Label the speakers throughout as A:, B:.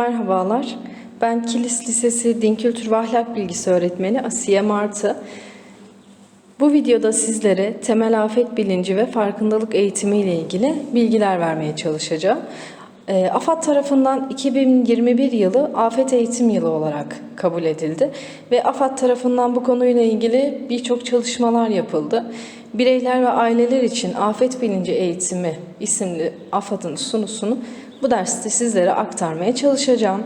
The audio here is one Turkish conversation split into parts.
A: Merhabalar. Ben Kilis Lisesi Din Kültür ve Ahlak Bilgisi öğretmeni Asiye Martı. Bu videoda sizlere temel afet bilinci ve farkındalık eğitimi ile ilgili bilgiler vermeye çalışacağım. E, AFAD tarafından 2021 yılı afet eğitim yılı olarak kabul edildi ve AFAD tarafından bu konuyla ilgili birçok çalışmalar yapıldı. Bireyler ve aileler için afet bilinci eğitimi isimli AFAD'ın sunusunu bu derste sizlere aktarmaya çalışacağım.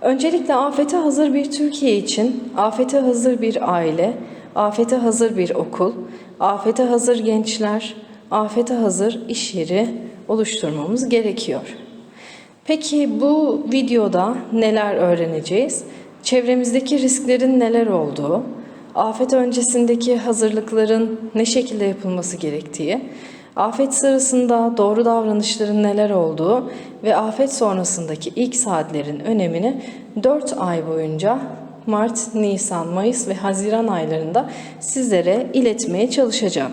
A: Öncelikle afete hazır bir Türkiye için afete hazır bir aile, afete hazır bir okul, afete hazır gençler, afete hazır iş yeri oluşturmamız gerekiyor. Peki bu videoda neler öğreneceğiz? Çevremizdeki risklerin neler olduğu, afet öncesindeki hazırlıkların ne şekilde yapılması gerektiği, afet sırasında doğru davranışların neler olduğu ve afet sonrasındaki ilk saatlerin önemini 4 ay boyunca Mart, Nisan, Mayıs ve Haziran aylarında sizlere iletmeye çalışacağım.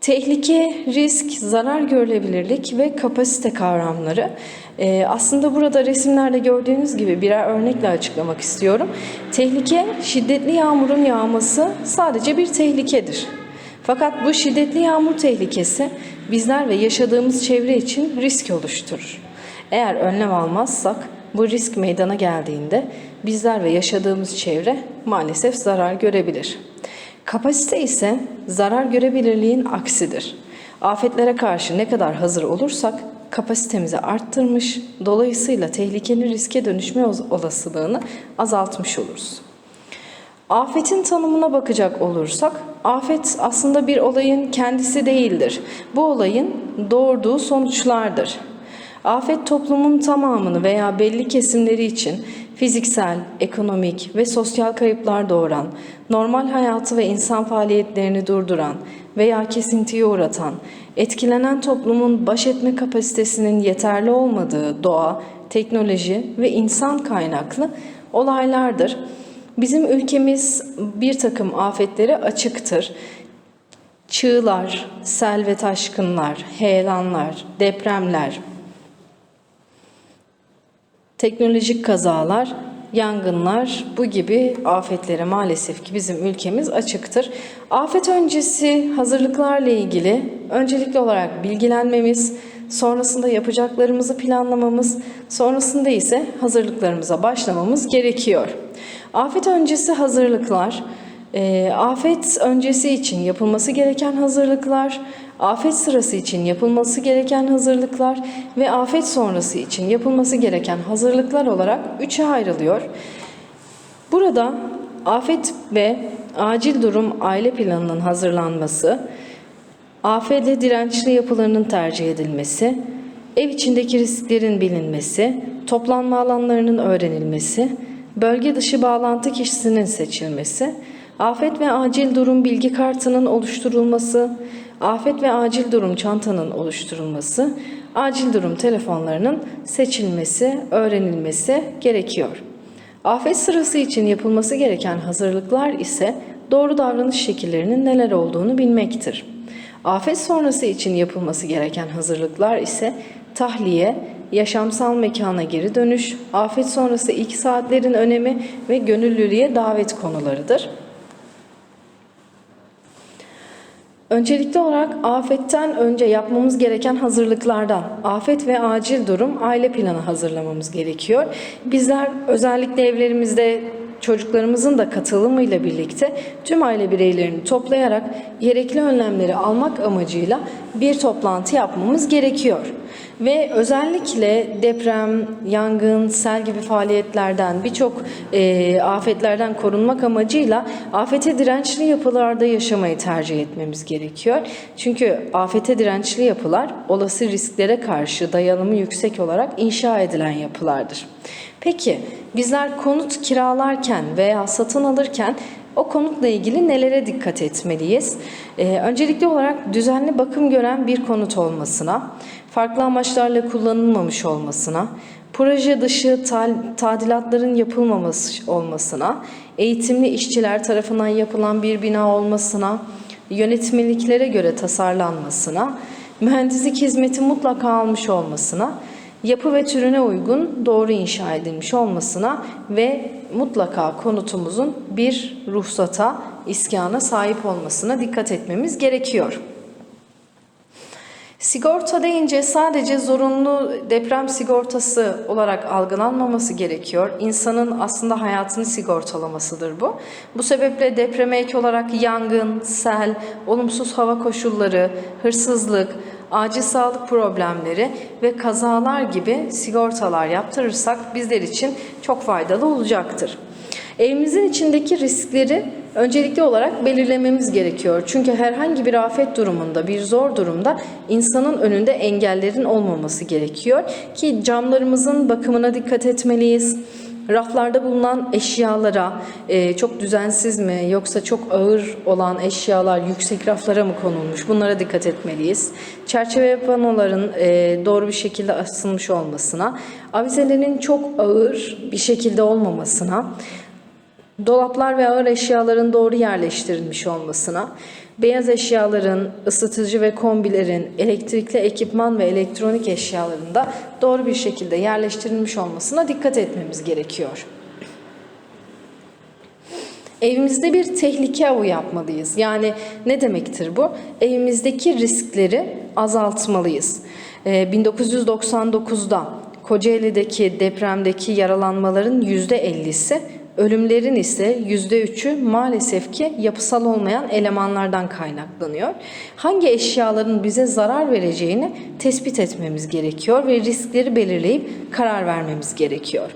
A: Tehlike, risk, zarar görülebilirlik ve kapasite kavramları. Ee, aslında burada resimlerde gördüğünüz gibi birer örnekle açıklamak istiyorum. Tehlike, şiddetli yağmurun yağması sadece bir tehlikedir. Fakat bu şiddetli yağmur tehlikesi bizler ve yaşadığımız çevre için risk oluşturur. Eğer önlem almazsak bu risk meydana geldiğinde bizler ve yaşadığımız çevre maalesef zarar görebilir. Kapasite ise zarar görebilirliğin aksidir. Afetlere karşı ne kadar hazır olursak kapasitemizi arttırmış, dolayısıyla tehlikeli riske dönüşme olasılığını azaltmış oluruz. Afetin tanımına bakacak olursak, afet aslında bir olayın kendisi değildir. Bu olayın doğurduğu sonuçlardır. Afet toplumun tamamını veya belli kesimleri için fiziksel, ekonomik ve sosyal kayıplar doğuran, normal hayatı ve insan faaliyetlerini durduran veya kesintiye uğratan, etkilenen toplumun baş etme kapasitesinin yeterli olmadığı doğa, teknoloji ve insan kaynaklı olaylardır. Bizim ülkemiz bir takım afetlere açıktır. Çığlar, sel ve taşkınlar, heyelanlar, depremler, teknolojik kazalar, yangınlar bu gibi afetlere maalesef ki bizim ülkemiz açıktır. Afet öncesi hazırlıklarla ilgili öncelikli olarak bilgilenmemiz, sonrasında yapacaklarımızı planlamamız, sonrasında ise hazırlıklarımıza başlamamız gerekiyor. Afet öncesi hazırlıklar, e, afet öncesi için yapılması gereken hazırlıklar, afet sırası için yapılması gereken hazırlıklar ve afet sonrası için yapılması gereken hazırlıklar olarak üçe ayrılıyor. Burada afet ve acil durum aile planının hazırlanması, afete dirençli yapılarının tercih edilmesi, ev içindeki risklerin bilinmesi, toplanma alanlarının öğrenilmesi, bölge dışı bağlantı kişisinin seçilmesi, afet ve acil durum bilgi kartının oluşturulması, afet ve acil durum çantanın oluşturulması, acil durum telefonlarının seçilmesi, öğrenilmesi gerekiyor. Afet sırası için yapılması gereken hazırlıklar ise doğru davranış şekillerinin neler olduğunu bilmektir. Afet sonrası için yapılması gereken hazırlıklar ise tahliye, yaşamsal mekana geri dönüş, afet sonrası ilk saatlerin önemi ve gönüllülüğe davet konularıdır. Öncelikli olarak afetten önce yapmamız gereken hazırlıklardan afet ve acil durum aile planı hazırlamamız gerekiyor. Bizler özellikle evlerimizde çocuklarımızın da katılımıyla birlikte tüm aile bireylerini toplayarak gerekli önlemleri almak amacıyla bir toplantı yapmamız gerekiyor. Ve özellikle deprem, yangın, sel gibi faaliyetlerden birçok e, afetlerden korunmak amacıyla afete dirençli yapılarda yaşamayı tercih etmemiz gerekiyor. Çünkü afete dirençli yapılar olası risklere karşı dayanımı yüksek olarak inşa edilen yapılardır. Peki bizler konut kiralarken veya satın alırken o konutla ilgili nelere dikkat etmeliyiz? Ee, öncelikli olarak düzenli bakım gören bir konut olmasına, farklı amaçlarla kullanılmamış olmasına, proje dışı tadilatların yapılmaması olmasına, eğitimli işçiler tarafından yapılan bir bina olmasına, yönetmeliklere göre tasarlanmasına, mühendislik hizmeti mutlaka almış olmasına, yapı ve türüne uygun doğru inşa edilmiş olmasına ve mutlaka konutumuzun bir ruhsata, iskana sahip olmasına dikkat etmemiz gerekiyor. Sigorta deyince sadece zorunlu deprem sigortası olarak algılanmaması gerekiyor. İnsanın aslında hayatını sigortalamasıdır bu. Bu sebeple depreme ek olarak yangın, sel, olumsuz hava koşulları, hırsızlık, acil sağlık problemleri ve kazalar gibi sigortalar yaptırırsak bizler için çok faydalı olacaktır. Evimizin içindeki riskleri öncelikli olarak belirlememiz gerekiyor. Çünkü herhangi bir afet durumunda, bir zor durumda insanın önünde engellerin olmaması gerekiyor ki camlarımızın bakımına dikkat etmeliyiz. Raflarda bulunan eşyalara e, çok düzensiz mi yoksa çok ağır olan eşyalar yüksek raflara mı konulmuş bunlara dikkat etmeliyiz. Çerçeve panoların e, doğru bir şekilde asılmış olmasına, avizelerin çok ağır bir şekilde olmamasına, Dolaplar ve ağır eşyaların doğru yerleştirilmiş olmasına, beyaz eşyaların, ısıtıcı ve kombilerin, elektrikli ekipman ve elektronik eşyaların da doğru bir şekilde yerleştirilmiş olmasına dikkat etmemiz gerekiyor. Evimizde bir tehlike avı yapmalıyız. Yani ne demektir bu? Evimizdeki riskleri azaltmalıyız. Ee, 1999'da Kocaeli'deki depremdeki yaralanmaların %50'si Ölümlerin ise %3'ü maalesef ki yapısal olmayan elemanlardan kaynaklanıyor. Hangi eşyaların bize zarar vereceğini tespit etmemiz gerekiyor ve riskleri belirleyip karar vermemiz gerekiyor.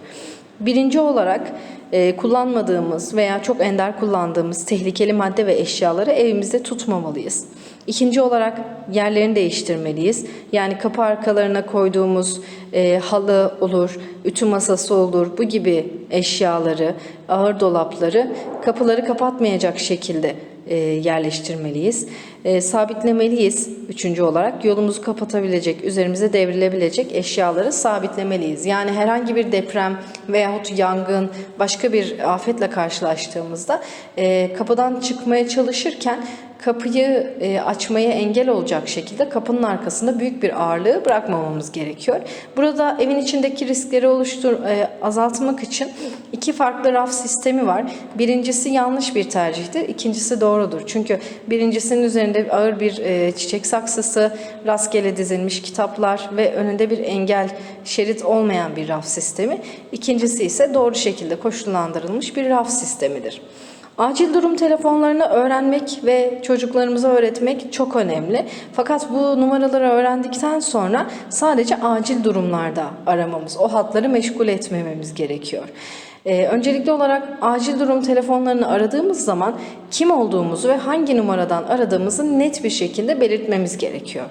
A: Birinci olarak e, kullanmadığımız veya çok ender kullandığımız tehlikeli madde ve eşyaları evimizde tutmamalıyız. İkinci olarak yerlerini değiştirmeliyiz. Yani kapı arkalarına koyduğumuz e, halı olur, ütü masası olur, bu gibi eşyaları, ağır dolapları kapıları kapatmayacak şekilde e, yerleştirmeliyiz. E, sabitlemeliyiz. Üçüncü olarak yolumuzu kapatabilecek, üzerimize devrilebilecek eşyaları sabitlemeliyiz. Yani herhangi bir deprem veyahut yangın, başka bir afetle karşılaştığımızda e, kapıdan çıkmaya çalışırken kapıyı e, açmaya engel olacak şekilde kapının arkasında büyük bir ağırlığı bırakmamamız gerekiyor. Burada evin içindeki riskleri oluştur e, azaltmak için iki farklı raf sistemi var. Birincisi yanlış bir tercihtir, ikincisi doğrudur. Çünkü birincisinin üzerinde ağır bir e, çiçek saksısı, rastgele dizilmiş kitaplar ve önünde bir engel şerit olmayan bir raf sistemi. İkincisi ise doğru şekilde koşullandırılmış bir raf sistemidir. Acil durum telefonlarını öğrenmek ve çocuklarımıza öğretmek çok önemli. Fakat bu numaraları öğrendikten sonra sadece acil durumlarda aramamız, o hatları meşgul etmememiz gerekiyor. Ee, öncelikli olarak acil durum telefonlarını aradığımız zaman kim olduğumuzu ve hangi numaradan aradığımızı net bir şekilde belirtmemiz gerekiyor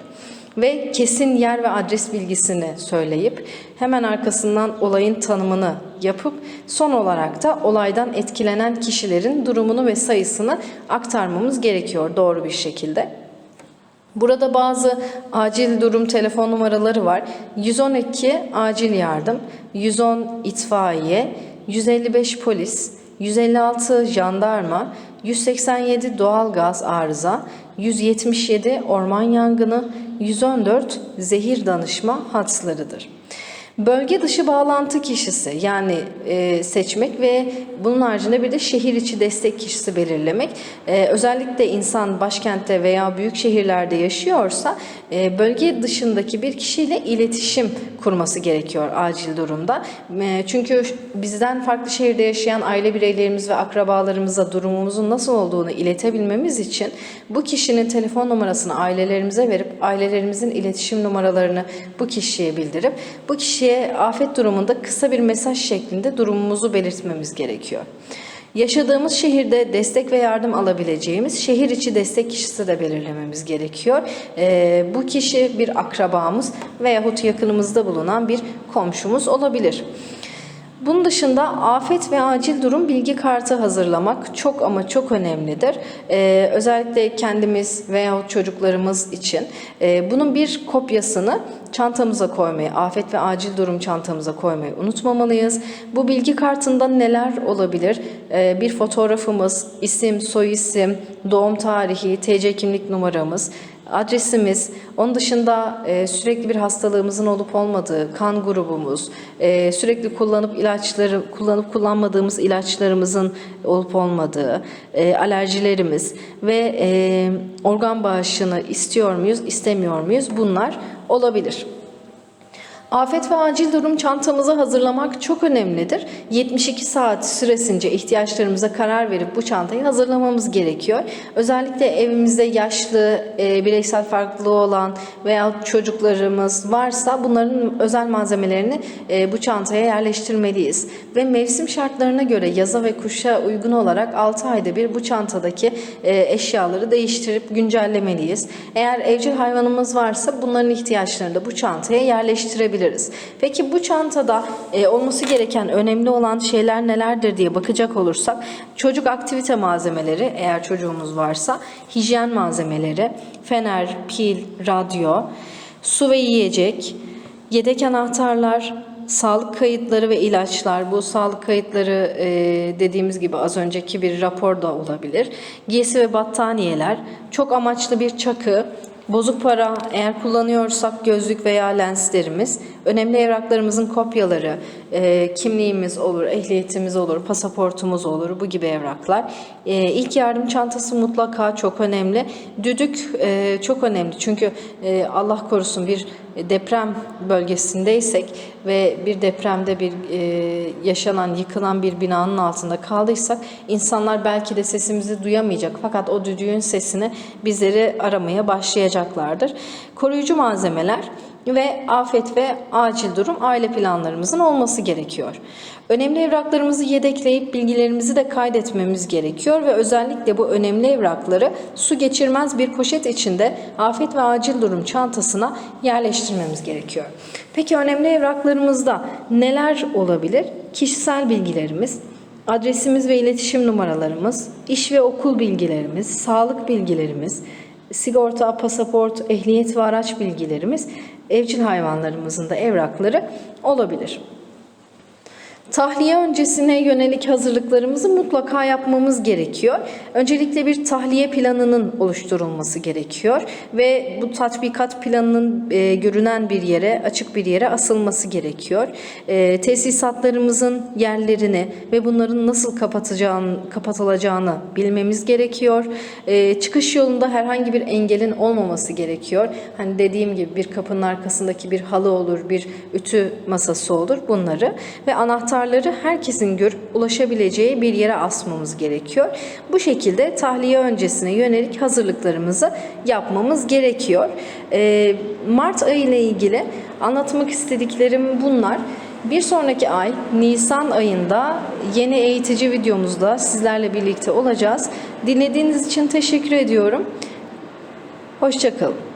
A: ve kesin yer ve adres bilgisini söyleyip hemen arkasından olayın tanımını yapıp son olarak da olaydan etkilenen kişilerin durumunu ve sayısını aktarmamız gerekiyor doğru bir şekilde. Burada bazı acil durum telefon numaraları var. 112 acil yardım, 110 itfaiye, 155 polis, 156 jandarma, 187 doğal gaz arıza, 177 orman yangını, 114 zehir danışma hatlarıdır. Bölge dışı bağlantı kişisi yani e, seçmek ve bunun haricinde bir de şehir içi destek kişisi belirlemek. E, özellikle insan başkentte veya büyük şehirlerde yaşıyorsa e, bölge dışındaki bir kişiyle iletişim kurması gerekiyor acil durumda. E, çünkü bizden farklı şehirde yaşayan aile bireylerimiz ve akrabalarımıza durumumuzun nasıl olduğunu iletebilmemiz için bu kişinin telefon numarasını ailelerimize verip ailelerimizin iletişim numaralarını bu kişiye bildirip bu kişiye afet durumunda kısa bir mesaj şeklinde durumumuzu belirtmemiz gerekiyor. Yaşadığımız şehirde destek ve yardım alabileceğimiz şehir içi destek kişisi de belirlememiz gerekiyor. Ee, bu kişi bir akrabamız veyahut yakınımızda bulunan bir komşumuz olabilir. Bunun dışında afet ve acil durum bilgi kartı hazırlamak çok ama çok önemlidir. Ee, özellikle kendimiz veya çocuklarımız için e, bunun bir kopyasını çantamıza koymayı, afet ve acil durum çantamıza koymayı unutmamalıyız. Bu bilgi kartında neler olabilir? Ee, bir fotoğrafımız, isim, soyisim, doğum tarihi, TC kimlik numaramız, adresimiz, onun dışında e, sürekli bir hastalığımızın olup olmadığı, kan grubumuz, e, sürekli kullanıp ilaçları kullanıp kullanmadığımız ilaçlarımızın olup olmadığı, e, alerjilerimiz ve organ bağışını istiyor muyuz, istemiyor muyuz? Bunlar olabilir. Afet ve acil durum çantamızı hazırlamak çok önemlidir. 72 saat süresince ihtiyaçlarımıza karar verip bu çantayı hazırlamamız gerekiyor. Özellikle evimizde yaşlı, e, bireysel farklılığı olan veya çocuklarımız varsa bunların özel malzemelerini e, bu çantaya yerleştirmeliyiz. Ve mevsim şartlarına göre yaza ve kışa uygun olarak 6 ayda bir bu çantadaki e, eşyaları değiştirip güncellemeliyiz. Eğer evcil hayvanımız varsa bunların ihtiyaçlarını da bu çantaya yerleştirebiliriz. Peki bu çantada e, olması gereken önemli olan şeyler nelerdir diye bakacak olursak çocuk aktivite malzemeleri eğer çocuğumuz varsa hijyen malzemeleri, fener, pil, radyo, su ve yiyecek, yedek anahtarlar, sağlık kayıtları ve ilaçlar. Bu sağlık kayıtları e, dediğimiz gibi az önceki bir rapor da olabilir. Giysi ve battaniyeler, çok amaçlı bir çakı, Bozuk para eğer kullanıyorsak gözlük veya lenslerimiz, önemli evraklarımızın kopyaları, e, kimliğimiz olur, ehliyetimiz olur, pasaportumuz olur, bu gibi evraklar. E, ilk yardım çantası mutlaka çok önemli. Düdük e, çok önemli çünkü e, Allah korusun bir deprem bölgesindeysek ve bir depremde bir e, yaşanan, yıkılan bir binanın altında kaldıysak insanlar belki de sesimizi duyamayacak fakat o düdüğün sesini bizleri aramaya başlayacaklardır. Koruyucu malzemeler ve afet ve acil durum aile planlarımızın olması gerekiyor. Önemli evraklarımızı yedekleyip bilgilerimizi de kaydetmemiz gerekiyor ve özellikle bu önemli evrakları su geçirmez bir poşet içinde afet ve acil durum çantasına yerleştirmemiz gerekiyor. Peki önemli evraklarımızda neler olabilir? Kişisel bilgilerimiz, adresimiz ve iletişim numaralarımız, iş ve okul bilgilerimiz, sağlık bilgilerimiz, sigorta, pasaport, ehliyet ve araç bilgilerimiz, evcil hayvanlarımızın da evrakları olabilir. Tahliye öncesine yönelik hazırlıklarımızı mutlaka yapmamız gerekiyor. Öncelikle bir tahliye planının oluşturulması gerekiyor ve bu tatbikat planının e, görünen bir yere, açık bir yere asılması gerekiyor. E, tesisatlarımızın yerlerini ve bunların nasıl kapatacağını, kapatılacağını bilmemiz gerekiyor. E, çıkış yolunda herhangi bir engelin olmaması gerekiyor. Hani dediğim gibi bir kapının arkasındaki bir halı olur, bir ütü masası olur bunları ve anahtar anahtarları herkesin görüp ulaşabileceği bir yere asmamız gerekiyor. Bu şekilde tahliye öncesine yönelik hazırlıklarımızı yapmamız gerekiyor. Ee, Mart ayı ile ilgili anlatmak istediklerim bunlar. Bir sonraki ay Nisan ayında yeni eğitici videomuzda sizlerle birlikte olacağız. Dinlediğiniz için teşekkür ediyorum. Hoşçakalın.